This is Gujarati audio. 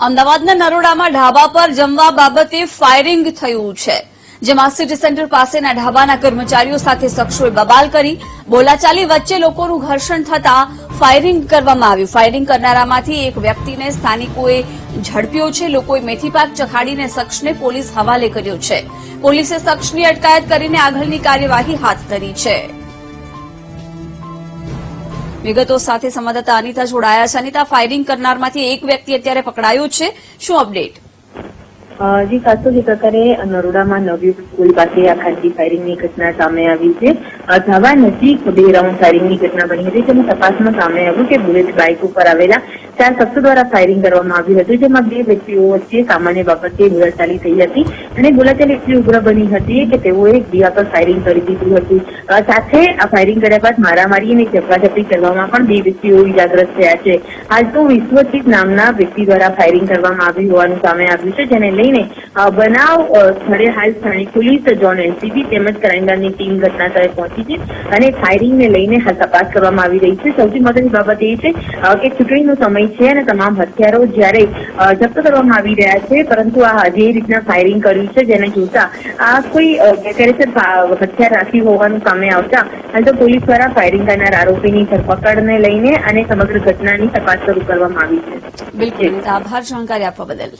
અમદાવાદના નરોડામાં ઢાબા પર જમવા બાબતે ફાયરિંગ થયું છે. જેમાં સિટી સેન્ટર પાસેના ઢાબાના કર્મચારીઓ સાથે શખ્સોએ બબાલ કરી બોલાચાલી વચ્ચે લોકોનું ઘર્ષણ થતા ફાયરિંગ કરવામાં આવ્યું. ફાયરિંગ કરનારામાંથી એક વ્યક્તિને સ્થાનિકોએ ઝડપ્યો છે. લોકોએ મેથીપાક ચખાડીને શખ્સને પોલીસ હવાલે કર્યો છે. પોલીસે શખ્સની અટકાયત કરીને આગળની કાર્યવાહી હાથ ધરી છે. વિગતો સાથે સંવાદદાતા અનિતા જોડાયા છે. અનિતા ફાયરિંગ કરનારમાંથી એક વ્યક્તિ અત્યારે પકડાયો છે. શું અપડેટ જી તો જે પ્રકારે નરોડામાં નવયુગ સ્કૂલ પાસે આ ખાનગી ફાયરિંગની ઘટના સામે આવી છે. ધાવા નજીક બે રાઉન્ડ ફાયરિંગની ઘટના બની હતી. જેમાં તપાસમાં સામે આવ્યું કે બુલેટ બાઇક ઉપર આવેલા ચાર શખ્સો દ્વારા ફાયરિંગ કરવામાં આવ્યું હતું, જેમાં બે વ્યક્તિઓ વચ્ચે સામાન્ય બાબતે બોલાચાલી થઈ હતી અને બોલાચાલી એટલી ઉગ્ર બની હતી કે તેઓએ એકબીજા પર ફાયરિંગ કરી દીધું હતું. સાથે આ ફાયરિંગ કર્યા બાદ મારામારી અને ઝપાઝપી કરવામાં પણ બે વ્યક્તિઓ ઇજાગ્રસ્ત થયા છે. હાલ તો વિશ્વજીત નામના વ્યક્તિ દ્વારા ફાયરિંગ કરવામાં આવ્યું હોવાનું સામે આવ્યું છે, જેને લઈને બનાવ સ્થળે હાલ સ્થાનિક પોલીસ, ઝોન એનસીબી તેમજ ક્રાઇમ ટીમ ઘટના સ્થળે પહોંચી છે અને ફાયરિંગને લઈને હાલ તપાસ કરવામાં આવી રહી છે. સૌથી મહત્વની બાબત એ છે કે ચૂંટણીનો સમય છે અને તમામ હથિયારો જ્યારે જપ્ત કરવામાં આવી રહ્યા છે, પરંતુ આ જે રીતના ફાયરિંગ કર્યું છે જેને જોતા આ કોઈ ગેરકાયદેસર હથિયાર રાખ્યું હોવાનું સામે આવતા હાલ તો પોલીસ દ્વારા ફાયરિંગ કરનાર આરોપીની ધરપકડને લઈને અને સમગ્ર ઘટનાની તપાસ શરૂ કરવામાં આવી છે. બિલકુલ. આભાર જાણકારી આપવા બદલ.